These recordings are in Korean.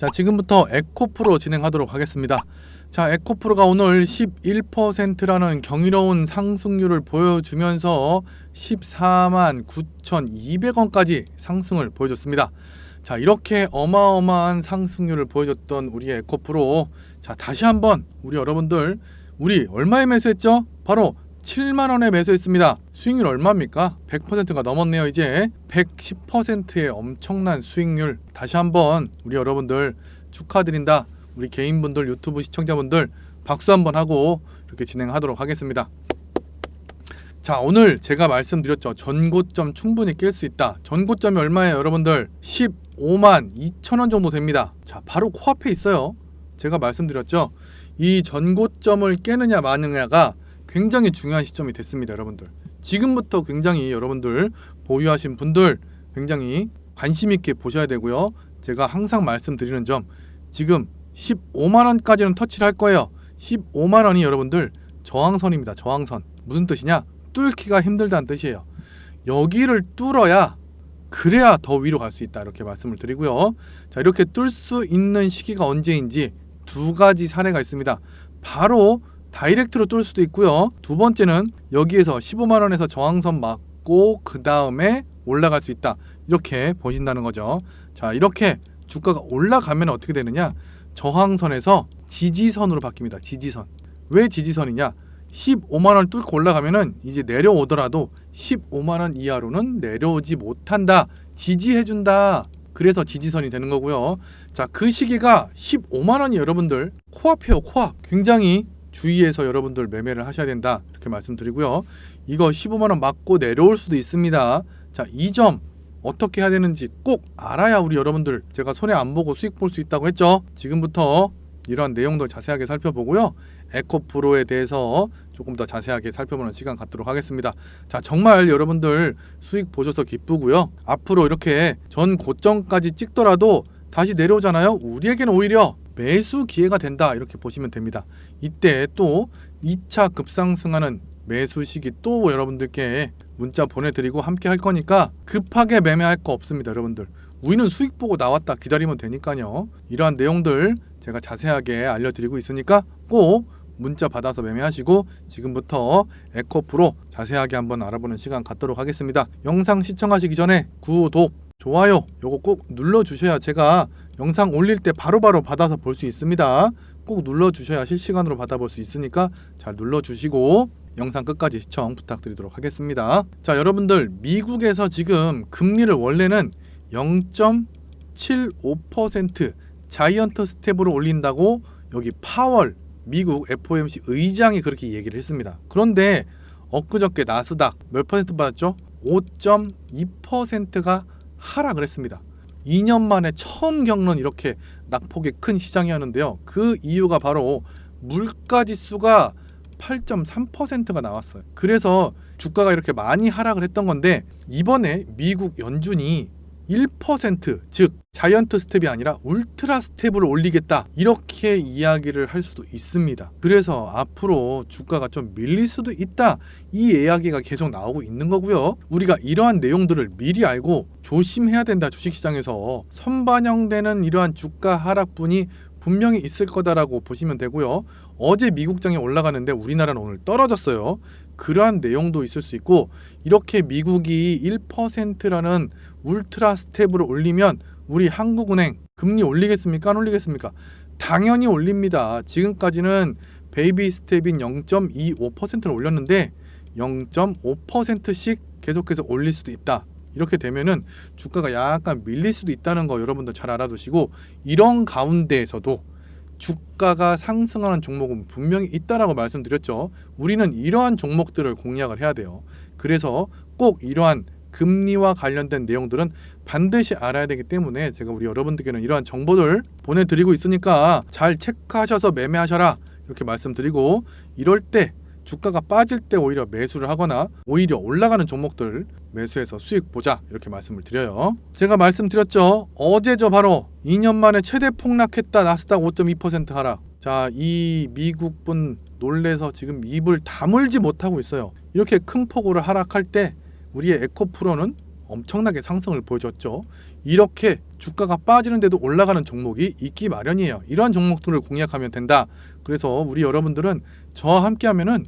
자, 지금부터 에코프로 진행하도록 하겠습니다. 자, 에코프로가 오늘 11%라는 경이로운 상승률을 보여주면서 14만 9,200원까지 상승을 보여줬습니다. 자, 이렇게 어마어마한 상승률을 보여줬던 우리 에코프로. 자, 다시 한번 우리 여러분들 우리 얼마에 매수했죠? 바로 7만 원에 매수했습니다. 수익률 얼마입니까? 100%가 넘었네요. 이제 110%의 엄청난 수익률. 다시 한번 우리 여러분들 축하드린다. 우리 개인분들, 유튜브 시청자분들 박수 한번 하고 이렇게 진행하도록 하겠습니다. 자, 오늘 제가 말씀드렸죠. 전고점 충분히 깰 수 있다. 전고점이 얼마예요, 여러분들? 15만 2천 원 정도 됩니다. 자, 바로 코앞에 있어요. 제가 말씀드렸죠. 이 전고점을 깨느냐 마느냐가 굉장히 중요한 시점이 됐습니다, 여러분들. 지금부터 굉장히 여러분들 보유하신 분들 굉장히 관심 있게 보셔야 되고요. 제가 항상 말씀드리는 점 지금 15만 원까지는 터치를 할 거예요. 15만 원이 여러분들 저항선입니다. 저항선. 무슨 뜻이냐? 뚫기가 힘들다는 뜻이에요. 여기를 뚫어야 그래야 더 위로 갈 수 있다 이렇게 말씀을 드리고요. 자 이렇게 뚫을 수 있는 시기가 언제인지 두 가지 사례가 있습니다. 바로 다이렉트로 뚫을 수도 있고요. 두 번째는 여기에서 15만 원에서 저항선 맞고 그 다음에 올라갈 수 있다 이렇게 보신다는 거죠. 자 이렇게 주가가 올라가면 어떻게 되느냐? 저항선에서 지지선으로 바뀝니다. 지지선. 왜 지지선이냐? 15만 원 뚫고 올라가면은 이제 내려오더라도 15만 원 이하로는 내려오지 못한다. 지지해 준다. 그래서 지지선이 되는 거고요. 자, 그 시기가 15만 원이 여러분들 코앞이에요. 코앞. 굉장히 주의해서 여러분들 매매를 하셔야 된다. 이렇게 말씀드리고요. 이거 15만 원 맞고 내려올 수도 있습니다. 자, 이 점 어떻게 해야 되는지 꼭 알아야 우리 여러분들 제가 손해 안 보고 수익 볼 수 있다고 했죠. 지금부터 이러한 내용들 자세하게 살펴보고요. 에코 프로에 대해서 조금 더 자세하게 살펴보는 시간 갖도록 하겠습니다. 자, 정말 여러분들 수익 보셔서 기쁘고요. 앞으로 이렇게 전 고점까지 찍더라도 다시 내려오잖아요. 우리에게는 오히려 매수 기회가 된다. 이렇게 보시면 됩니다. 이때 또 2차 급상승하는 매수 시기 또 여러분들께 문자 보내드리고 함께 할 거니까 급하게 매매할 거 없습니다. 여러분들. 우리는 수익 보고 나왔다 기다리면 되니까요. 이러한 내용들 제가 자세하게 알려드리고 있으니까 꼭 문자 받아서 매매하시고 지금부터 에코프로 자세하게 한번 알아보는 시간 갖도록 하겠습니다. 영상 시청하시기 전에 구독, 좋아요 요거 꼭 눌러 주셔야 제가 영상 올릴 때 바로 바로 받아서 볼 수 있습니다. 꼭 눌러 주셔야 실시간으로 받아볼 수 있으니까 잘 눌러 주시고 영상 끝까지 시청 부탁드리도록 하겠습니다. 자, 여러분들 미국에서 지금 금리를 원래는 0.75% 자이언트 스텝으로 올린다고 여기 파월 미국 FOMC 의장이 그렇게 얘기를 했습니다. 그런데 엊그저께 나스닥 몇 퍼센트 받았죠? 5.2%가 하락을 했습니다. 2년 만에 처음 겪는 이렇게 낙폭이 큰 시장이었는데요. 그 이유가 바로 물가 지수가 8.3%가 나왔어요. 그래서 주가가 이렇게 많이 하락을 했던 건데 이번에 미국 연준이 1%, 즉 자이언트 스텝이 아니라 울트라 스텝을 올리겠다 이렇게 이야기를 할 수도 있습니다. 그래서 앞으로 주가가 좀 밀릴 수도 있다 이 이야기가 계속 나오고 있는 거고요. 우리가 이러한 내용들을 미리 알고 조심해야 된다 주식시장에서 선반영되는 이러한 주가 하락분이 분명히 있을 거다라고 보시면 되고요. 어제 미국장이 올라가는데 우리나라는 오늘 떨어졌어요. 그러한 내용도 있을 수 있고 이렇게 미국이 1%라는 울트라 스텝으로 올리면 우리 한국은행 금리 올리겠습니까? 안 올리겠습니까? 당연히 올립니다. 지금까지는 베이비 스텝인 0.25%를 올렸는데 0.5%씩 계속해서 올릴 수도 있다. 이렇게 되면은 주가가 약간 밀릴 수도 있다는 거 여러분들 잘 알아두시고 이런 가운데에서도 주가가 상승하는 종목은 분명히 있다라고 말씀드렸죠. 우리는 이러한 종목들을 공략을 해야 돼요. 그래서 꼭 이러한 금리와 관련된 내용들은 반드시 알아야 되기 때문에 제가 우리 여러분들께는 이러한 정보들 보내드리고 있으니까 잘 체크하셔서 매매하셔라 이렇게 말씀드리고 이럴 때 주가가 빠질 때 오히려 매수를 하거나 오히려 올라가는 종목들 매수해서 수익 보자 이렇게 말씀을 드려요. 제가 말씀드렸죠. 어제저 바로 2년 만에 최대 폭락했다 나스닥 5.2% 하락. 자, 이 미국분 놀래서 지금 입을 다물지 못하고 있어요. 이렇게 큰 폭으로 하락할 때 우리의 에코프로는 엄청나게 상승을 보여줬죠. 이렇게 주가가 빠지는데도 올라가는 종목이 있기 마련이에요. 이러한 종목들을 공략하면 된다. 그래서 우리 여러분들은 저와 함께 하면은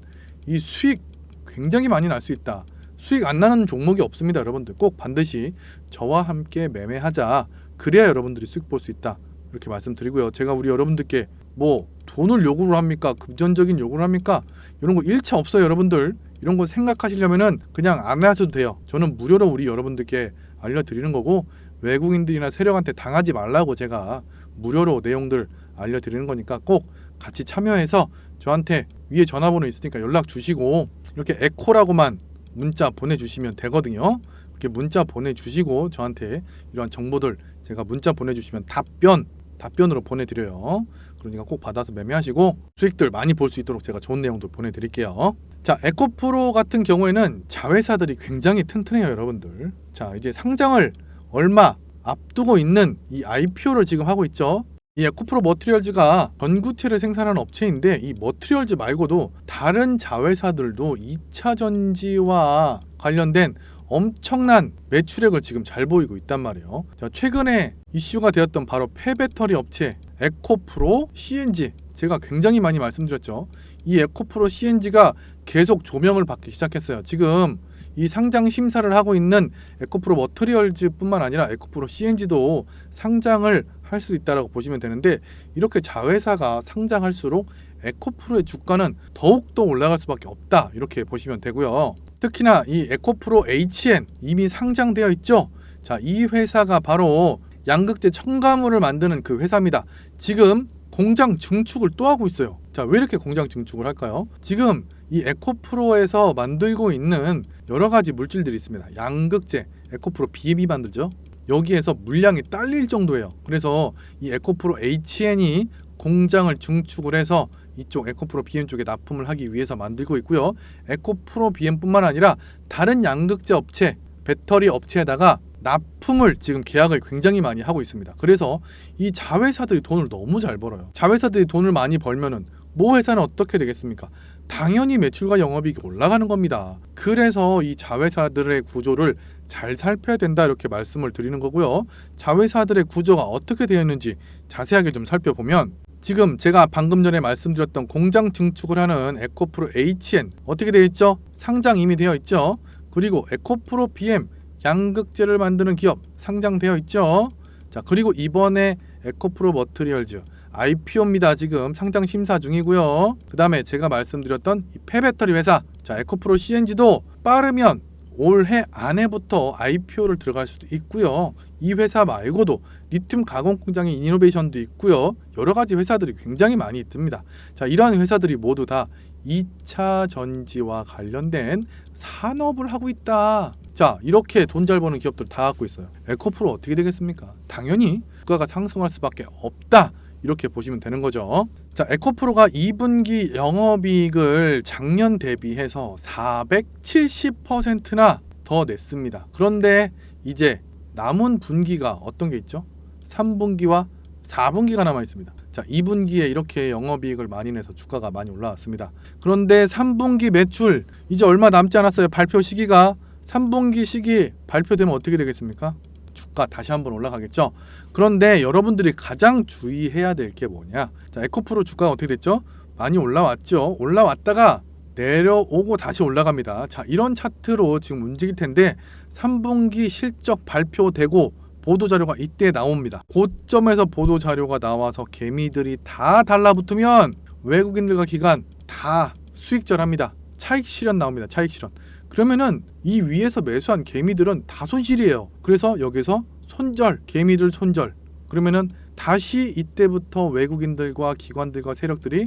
이 수익 굉장히 많이 날 수 있다. 수익 안 나는 종목이 없습니다, 여러분들. 꼭 반드시 저와 함께 매매하자. 그래야 여러분들이 수익 볼 수 있다. 이렇게 말씀드리고요. 제가 우리 여러분들께 뭐 돈을 요구를 합니까? 금전적인 요구를 합니까? 이런 거 일차 없어요, 여러분들. 이런 거 생각하시려면은 그냥 안 하셔도 돼요. 저는 무료로 우리 여러분들께 알려드리는 거고 외국인들이나 세력한테 당하지 말라고 제가 무료로 내용들 알려드리는 거니까 꼭 같이 참여해서 저한테 위에 전화번호 있으니까 연락 주시고 이렇게 에코라고만 문자 보내주시면 되거든요. 이렇게 문자 보내주시고 저한테 이런 정보들 제가 문자 보내주시면 답변 답변으로 보내드려요. 그러니까 꼭 받아서 매매하시고 수익들 많이 볼 수 있도록 제가 좋은 내용들 보내드릴게요. 자, 에코프로 같은 경우에는 자회사들이 굉장히 튼튼해요, 여러분들. 자, 이제 상장을 얼마 앞두고 있는 이 IPO를 지금 하고 있죠. 이 에코프로 머티리얼즈가 전구체를 생산하는 업체인데 이 머티리얼즈 말고도 다른 자회사들도 2차 전지와 관련된 엄청난 매출액을 지금 잘 보이고 있단 말이에요. 자, 최근에 이슈가 되었던 바로 폐배터리 업체 에코프로 CNG 제가 굉장히 많이 말씀드렸죠. 이 에코프로 CNG가 계속 조명을 받기 시작했어요. 지금 이 상장 심사를 하고 있는 에코프로 머터리얼즈뿐만 아니라 에코프로 CNG도 상장을 할 수 있다라고 보시면 되는데 이렇게 자회사가 상장할수록 에코프로의 주가는 더욱더 올라갈 수밖에 없다 이렇게 보시면 되고요. 특히나 이 에코프로 HN 이미 상장되어 있죠. 자, 이 회사가 바로 양극재 첨가물을 만드는 그 회사입니다. 지금 공장 증축을 또 하고 있어요. 자, 왜 이렇게 공장 증축을 할까요? 지금 이 에코프로에서 만들고 있는 여러 가지 물질들이 있습니다. 양극재, 에코프로 BM이 만들죠. 여기에서 물량이 딸릴 정도예요. 그래서 이 에코프로 HN이 공장을 증축을 해서 이쪽 에코프로 BM 쪽에 납품을 하기 위해서 만들고 있고요. 에코프로 BM뿐만 아니라 다른 양극재 업체, 배터리 업체에다가 납품을 지금 계약을 굉장히 많이 하고 있습니다. 그래서 이 자회사들이 돈을 너무 잘 벌어요. 자회사들이 돈을 많이 벌면은 모 회사는 어떻게 되겠습니까? 당연히 매출과 영업이익이 올라가는 겁니다. 그래서 이 자회사들의 구조를 잘 살펴야 된다 이렇게 말씀을 드리는 거고요. 자회사들의 구조가 어떻게 되어 있는지 자세하게 좀 살펴보면 지금 제가 방금 전에 말씀드렸던 공장 증축을 하는 에코프로 HN 어떻게 되어 있죠? 상장 이미 되어 있죠. 그리고 에코프로 BM 양극재를 만드는 기업 상장되어 있죠. 자 그리고 이번에 에코프로 머트리얼즈 IPO입니다. 지금 상장 심사 중이고요. 그 다음에 제가 말씀드렸던 이 폐배터리 회사 자 에코프로 CNG도 빠르면 올해 안에부터 IPO를 들어갈 수도 있고요. 이 회사 말고도 리튬 가공 공장의 이노베이션도 있고요. 여러 가지 회사들이 굉장히 많이 있습니다. 자, 이러한 회사들이 모두 다 2차 전지와 관련된 산업을 하고 있다. 자, 이렇게 돈 잘 버는 기업들 다 갖고 있어요. 에코프로 어떻게 되겠습니까? 당연히 주가가 상승할 수밖에 없다. 이렇게 보시면 되는 거죠. 자, 에코프로가 2분기 영업이익을 작년 대비해서 470%나 더 냈습니다. 그런데 이제 남은 분기가 어떤 게 있죠? 3분기와 4분기가 남아 있습니다. 자, 2분기에 이렇게 영업이익을 많이 내서 주가가 많이 올라왔습니다. 그런데 3분기 매출 이제 얼마 남지 않았어요. 발표 시기가 3분기 시기 발표되면 어떻게 되겠습니까? 주가 다시 한번 올라가겠죠. 그런데 여러분들이 가장 주의해야 될 게 뭐냐? 자, 에코프로 주가가 어떻게 됐죠? 많이 올라왔죠. 올라왔다가 내려오고 다시 올라갑니다. 자, 이런 차트로 지금 움직일 텐데 3분기 실적 발표되고 보도 자료가 이때 나옵니다. 고점에서 보도 자료가 나와서 개미들이 다 달라붙으면 외국인들과 기관 다 수익절합니다. 차익 실현 나옵니다. 차익 실현. 그러면은 이 위에서 매수한 개미들은 다 손실이에요. 그래서 여기서 손절, 개미들 손절. 그러면은 다시 이때부터 외국인들과 기관들과 세력들이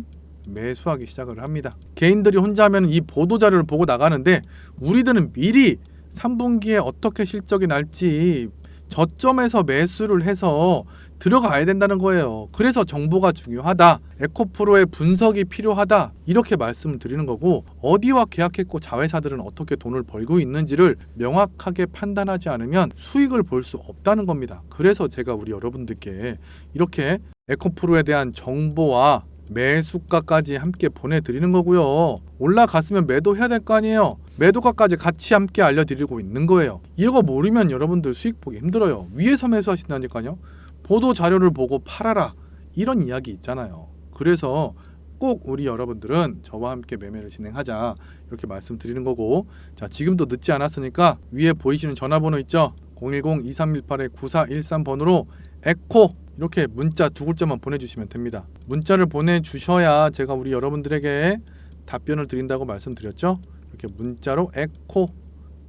매수하기 시작을 합니다. 개인들이 혼자 하면 이 보도 자료를 보고 나가는데 우리들은 미리 3분기에 어떻게 실적이 날지 저점에서 매수를 해서 들어가야 된다는 거예요. 그래서 정보가 중요하다. 에코프로의 분석이 필요하다. 이렇게 말씀을 드리는 거고 어디와 계약했고 자회사들은 어떻게 돈을 벌고 있는지를 명확하게 판단하지 않으면 수익을 볼 수 없다는 겁니다. 그래서 제가 우리 여러분들께 이렇게 에코프로에 대한 정보와 매 수가까지 함께 보내드리는 거고요. 올라갔으면 매도해야 될 거 아니에요. 매도가까지 같이 함께 알려드리고 있는 거예요. 이거 모르면 여러분들 수익 보기 힘들어요. 위에서 매수하신다니까요. 보도 자료를 보고 팔아라 이런 이야기 있잖아요. 그래서 꼭 우리 여러분들은 저와 함께 매매를 진행하자 이렇게 말씀드리는 거고 자 지금도 늦지 않았으니까 위에 보이시는 전화번호 있죠 010-2318-9413번으로 에코 이렇게 문자 두 글자만 보내주시면 됩니다 문자를 보내주셔야 제가 우리 여러분들에게 답변을 드린다고 말씀드렸죠 이렇게 문자로 에코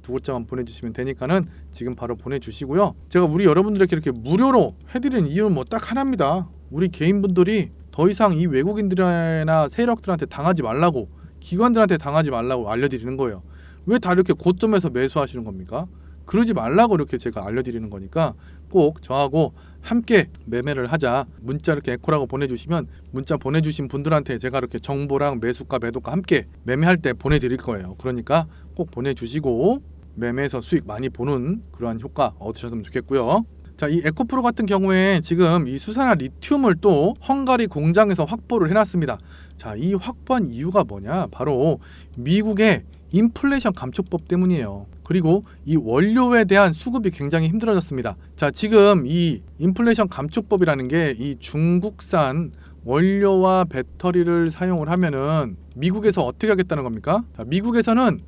두 글자만 보내주시면 되니까는 지금 바로 보내주시고요 제가 우리 여러분들에게 이렇게 무료로 해드리는 이유는 뭐 딱 하나입니다 우리 개인분들이 더 이상 이 외국인들이나 세력들한테 당하지 말라고 기관들한테 당하지 말라고 알려드리는 거예요. 왜 다 이렇게 고점에서 매수하시는 겁니까? 그러지 말라고 이렇게 제가 알려드리는 거니까 꼭 저하고 함께 매매를 하자 문자 이렇게 에코라고 보내주시면 문자 보내주신 분들한테 제가 이렇게 정보랑 매수가 매도가 함께 매매할 때 보내드릴 거예요. 그러니까 꼭 보내주시고 매매에서 수익 많이 보는 그러한 효과 얻으셨으면 좋겠고요. 자, 이 에코프로 같은 경우에 지금 이 수산화 리튬을 또 헝가리 공장에서 확보를 해놨습니다. 자, 이 확보한 이유가 뭐냐? 바로 미국의 인플레이션 감축법 때문이에요. 그리고 이 원료에 대한 수급이 굉장히 힘들어졌습니다. 자, 지금 이 인플레이션 감축법이라는 게 이 중국산 원료와 배터리를 사용을 하면은 미국에서 어떻게 하겠다는 겁니까? 자, 미국에서는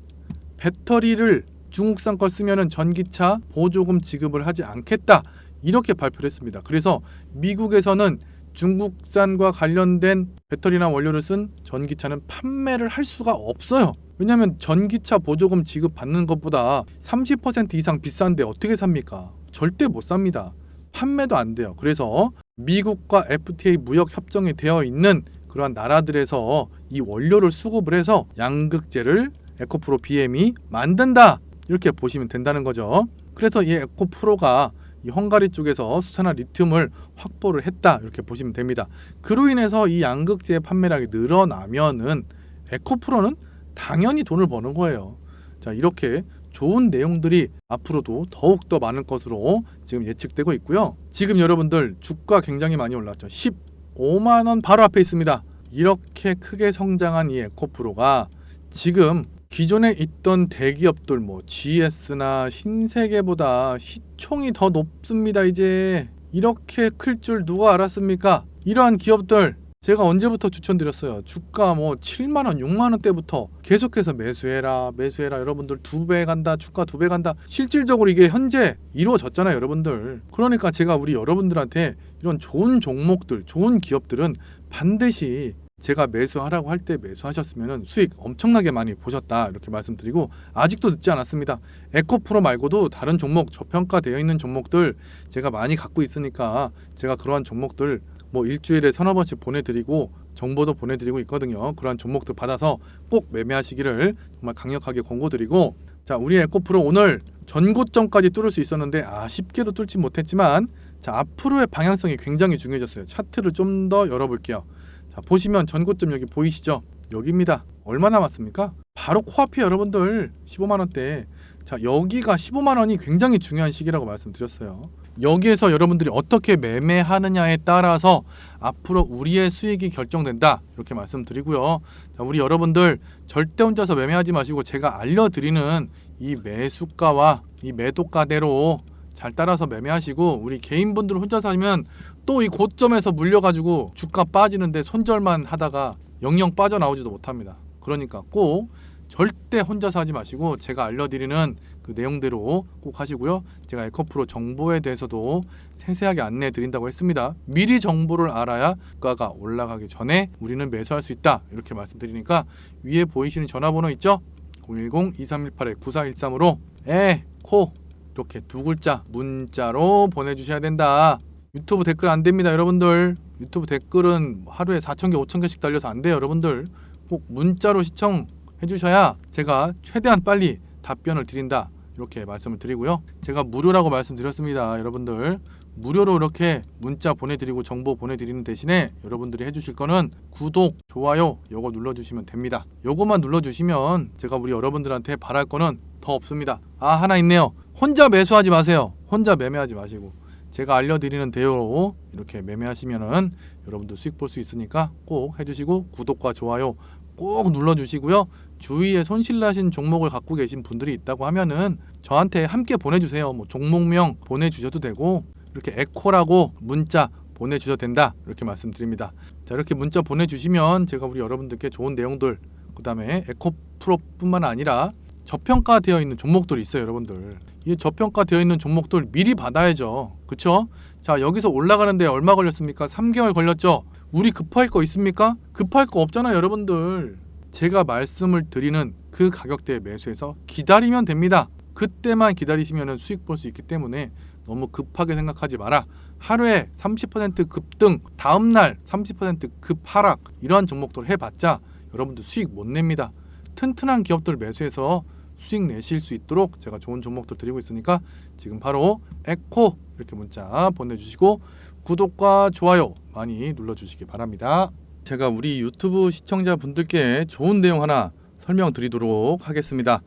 배터리를 중국산 걸 쓰면은 전기차 보조금 지급을 하지 않겠다 이렇게 발표를 했습니다. 그래서 미국에서는 중국산과 관련된 배터리나 원료를 쓴 전기차는 판매를 할 수가 없어요. 왜냐하면 전기차 보조금 지급 받는 것보다 30% 이상 비싼데 어떻게 삽니까? 절대 못 삽니다. 판매도 안 돼요. 그래서 미국과 FTA 무역 협정이 되어 있는 그러한 나라들에서 이 원료를 수급을 해서 양극재를 에코프로 BM이 만든다. 이렇게 보시면 된다는 거죠. 그래서 이 에코프로가 이 헝가리 쪽에서 수산화 리튬을 확보를 했다 이렇게 보시면 됩니다. 그로 인해서 이 양극재의 판매량이 늘어나면은 에코프로는 당연히 돈을 버는 거예요. 자 이렇게 좋은 내용들이 앞으로도 더욱 더 많을 것으로 지금 예측되고 있고요. 지금 여러분들 주가 굉장히 많이 올랐죠. 15만 원 바로 앞에 있습니다. 이렇게 크게 성장한 이 에코프로가 지금 기존에 있던 대기업들 뭐 GS나 신세계보다 시총이 더 높습니다. 이제 이렇게 클 줄 누가 알았습니까? 이러한 기업들 제가 언제부터 추천드렸어요. 주가 뭐 7만 원, 6만 원대부터 계속해서 매수해라, 매수해라. 여러분들 두 배 간다, 주가 두 배 간다. 실질적으로 이게 현재 이루어졌잖아요, 여러분들. 그러니까 제가 우리 여러분들한테 이런 좋은 종목들, 좋은 기업들은 반드시 제가 매수하라고 할 때 매수하셨으면 수익 엄청나게 많이 보셨다 이렇게 말씀드리고 아직도 늦지 않았습니다. 에코프로 말고도 다른 종목 저평가되어 있는 종목들 제가 많이 갖고 있으니까 제가 그러한 종목들 뭐 일주일에 서너 번씩 보내드리고 정보도 보내드리고 있거든요. 그러한 종목들 받아서 꼭 매매하시기를 정말 강력하게 권고드리고 자 우리 에코프로 오늘 전고점까지 뚫을 수 있었는데 아 쉽게도 뚫지 못했지만 자 앞으로의 방향성이 굉장히 중요해졌어요. 차트를 좀 더 열어볼게요. 자 보시면 전고점 여기 보이시죠? 여기입니다. 얼마 남았습니까? 바로 코앞이 여러분들 15만 원대. 자 여기가 15만 원이 굉장히 중요한 시기라고 말씀드렸어요. 여기에서 여러분들이 어떻게 매매하느냐에 따라서 앞으로 우리의 수익이 결정된다 이렇게 말씀드리고요. 자, 우리 여러분들 절대 혼자서 매매하지 마시고 제가 알려드리는 이 매수가와 이 매도가대로 잘 따라서 매매하시고 우리 개인분들 혼자 사면 또 이 고점에서 물려가지고 주가 빠지는데 손절만 하다가 영영 빠져나오지도 못합니다. 그러니까 꼭 절대 혼자서 하지 마시고 제가 알려드리는 그 내용대로 꼭 하시고요. 제가 에코프로 정보에 대해서도 세세하게 안내해 드린다고 했습니다. 미리 정보를 알아야 주가가 올라가기 전에 우리는 매수할 수 있다. 이렇게 말씀드리니까 위에 보이시는 전화번호 있죠? 010-2318-9413으로 에코 이렇게 두 글자 문자로 보내주셔야 된다. 유튜브 댓글 안 됩니다, 여러분들. 유튜브 댓글은 하루에 4천 개, 5천 개씩 달려서 안 돼요, 여러분들. 꼭 문자로 시청 해 주셔야 제가 최대한 빨리 답변을 드린다. 이렇게 말씀을 드리고요. 제가 무료라고 말씀드렸습니다, 여러분들. 무료로 이렇게 문자 보내드리고 정보 보내드리는 대신에 여러분들이 해주실 거는 구독, 좋아요 요거 눌러주시면 됩니다. 요거만 눌러주시면 제가 우리 여러분들한테 바랄 거는 더 없습니다. 아 하나 있네요. 혼자 매수하지 마세요. 혼자 매매하지 마시고 제가 알려드리는 대로 이렇게 매매하시면은 여러분들 수익 볼 수 있으니까 꼭 해주시고 구독과 좋아요 꼭 눌러주시고요. 주위에 손실나신 종목을 갖고 계신 분들이 있다고 하면은 저한테 함께 보내주세요. 뭐 종목명 보내주셔도 되고 이렇게 에코라고 문자 보내주셔도 된다 이렇게 말씀드립니다. 자 이렇게 문자 보내주시면 제가 우리 여러분들께 좋은 내용들 그 다음에 에코 프로뿐만 아니라 저평가되어 있는 종목들이 있어요 여러분들 이 저평가되어 있는 종목들 미리 받아야죠 그쵸? 자 여기서 올라가는데 얼마 걸렸습니까? 3개월 걸렸죠 우리 급할 거 있습니까? 급할 거 없잖아요 여러분들 제가 말씀을 드리는 그 가격대에 매수해서 기다리면 됩니다. 그때만 기다리시면 수익 볼 수 있기 때문에 너무 급하게 생각하지 마라. 하루에 30% 급등 다음날 30%급 하락 이러한 종목들 해봤자 여러분들 수익 못 냅니다. 튼튼한 기업들 매수해서 수익 내실 수 있도록 제가 좋은 종목들 드리고 있으니까 지금 바로 에코 이렇게 문자 보내주시고 구독과 좋아요 많이 눌러주시기 바랍니다. 제가 우리 유튜브 시청자분들께 좋은 내용 하나 설명드리도록 하겠습니다.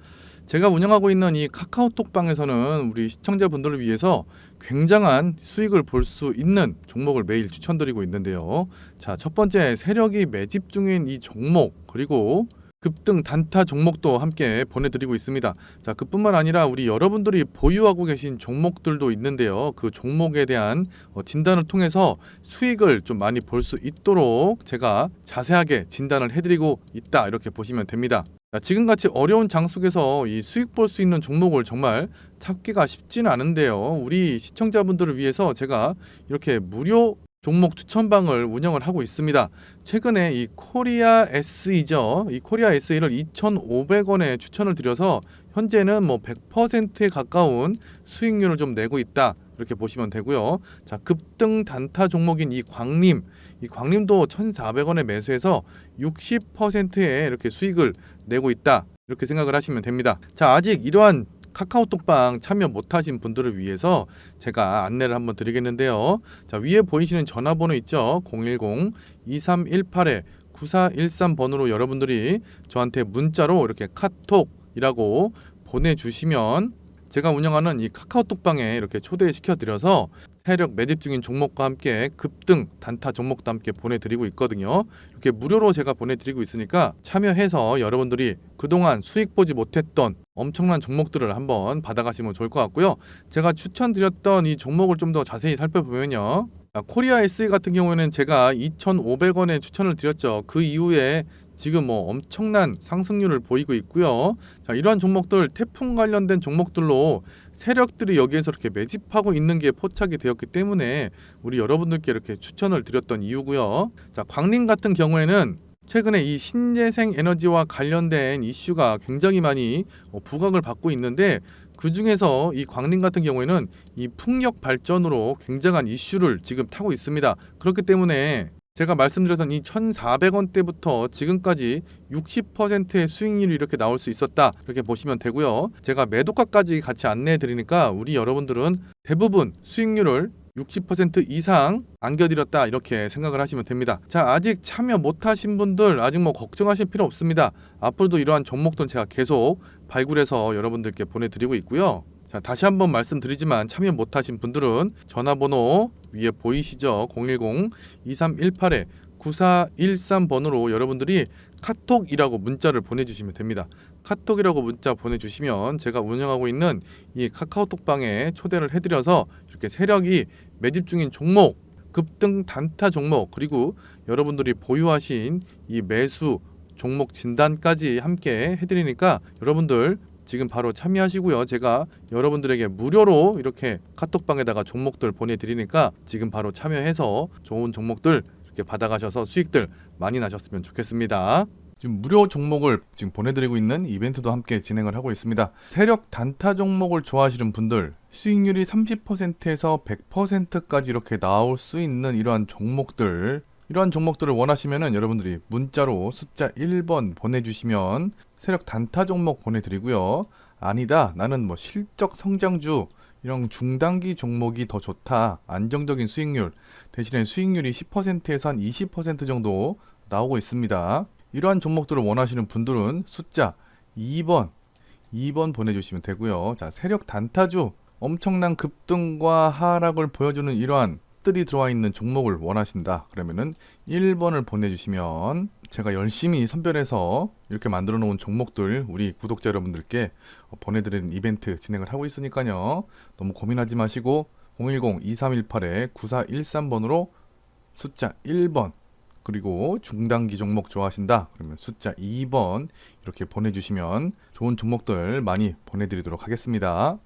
제가 운영하고 있는 이 카카오톡방에서는 우리 시청자분들을 위해서 굉장한 수익을 볼 수 있는 종목을 매일 추천드리고 있는데요. 자, 첫 번째 세력이 매집 중인 이 종목 그리고 급등 단타 종목도 함께 보내드리고 있습니다. 자, 그뿐만 아니라 우리 여러분들이 보유하고 계신 종목들도 있는데요. 그 종목에 대한 어, 진단을 통해서 수익을 좀 많이 볼 수 있도록 제가 자세하게 진단을 해드리고 있다 이렇게 보시면 됩니다. 자, 지금같이 어려운 장 속에서 이 수익 볼 수 있는 종목을 정말 찾기가 쉽지는 않은데요. 우리 시청자분들을 위해서 제가 이렇게 무료 종목 추천방을 운영을 하고 있습니다. 최근에 이 코리아 SE죠. 이 코리아 SE를 2,500원에 추천을 드려서 현재는 뭐 100%에 가까운 수익률을 좀 내고 있다. 이렇게 보시면 되고요. 자, 급등 단타 종목인 이 광림, 이 광림도 1,400원에 매수해서 60%의 이렇게 수익을 내고 있다. 이렇게 생각을 하시면 됩니다. 자, 아직 이러한 카카오톡방 참여 못하신 분들을 위해서 제가 안내를 한번 드리겠는데요. 자 위에 보이시는 전화번호 있죠? 010-2318-9413번으로 여러분들이 저한테 문자로 이렇게 카톡이라고 보내주시면 제가 운영하는 이 카카오톡방에 이렇게 초대시켜 드려서 세력 매집 중인 종목과 함께 급등 단타 종목도 함께 보내드리고 있거든요. 이렇게 무료로 제가 보내드리고 있으니까 참여해서 여러분들이 그동안 수익 보지 못했던 엄청난 종목들을 한번 받아가시면 좋을 것 같고요. 제가 추천드렸던 이 종목을 좀 더 자세히 살펴보면요. 자, 코리아 SE 같은 경우에는 제가 2,500원에 추천을 드렸죠. 그 이후에 지금 뭐 엄청난 상승률을 보이고 있고요. 자, 이러한 종목들 태풍 관련된 종목들로 세력들이 여기에서 이렇게 매집하고 있는 게 포착이 되었기 때문에 우리 여러분들께 이렇게 추천을 드렸던 이유고요. 자, 광림 같은 경우에는 최근에 이 신재생 에너지와 관련된 이슈가 굉장히 많이 어, 부각을 받고 있는데 그 중에서 이 광림 같은 경우에는 이 풍력 발전으로 굉장한 이슈를 지금 타고 있습니다. 그렇기 때문에 제가 말씀드렸던 이 1,400원대부터 지금까지 60%의 수익률이 이렇게 나올 수 있었다. 이렇게 보시면 되고요. 제가 매도가까지 같이 안내해 드리니까 우리 여러분들은 대부분 수익률을 60% 이상 안겨드렸다 이렇게 생각을 하시면 됩니다. 자 아직 참여 못하신 분들 아직 뭐 걱정하실 필요 없습니다. 앞으로도 이러한 종목들 제가 계속 발굴해서 여러분들께 보내드리고 있고요. 자 다시 한번 말씀드리지만 참여 못하신 분들은 전화번호 위에 보이시죠? 010-2318-9413번으로 여러분들이 카톡이라고 문자를 보내주시면 됩니다. 카톡이라고 문자 보내주시면 제가 운영하고 있는 이 카카오톡방에 초대를 해드려서 이렇게 세력이 매집 중인 종목, 급등 단타 종목 그리고 여러분들이 보유하신 이 매수 종목 진단까지 함께 해드리니까 여러분들 지금 바로 참여하시고요. 제가 여러분들에게 무료로 이렇게 카톡방에다가 종목들 보내드리니까 지금 바로 참여해서 좋은 종목들 이렇게 받아가셔서 수익들 많이 나셨으면 좋겠습니다. 지금 무료 종목을 지금 보내드리고 있는 이벤트도 함께 진행을 하고 있습니다. 세력 단타 종목을 좋아하시는 분들 수익률이 30%에서 100%까지 이렇게 나올 수 있는 이러한 종목들 이러한 종목들을 원하시면은 여러분들이 문자로 숫자 1번 보내주시면 세력 단타 종목 보내드리고요. 아니다 나는 뭐 실적 성장주 이런 중단기 종목이 더 좋다 안정적인 수익률 대신에 수익률이 10%에서 한 20% 정도 나오고 있습니다. 이러한 종목들을 원하시는 분들은 숫자 2번 2번 보내주시면 되고요. 자 세력 단타주 엄청난 급등과 하락을 보여주는 이러한 들이 들어와 있는 종목을 원하신다. 그러면은 1번을 보내주시면 제가 열심히 선별해서 이렇게 만들어 놓은 종목들 우리 구독자 여러분들께 어, 보내드리는 이벤트 진행을 하고 있으니까요. 너무 고민하지 마시고 010-2318-9413번으로 숫자 1번 그리고 중단기 종목 좋아하신다 그러면 숫자 2번 이렇게 보내주시면 좋은 종목들 많이 보내드리도록 하겠습니다.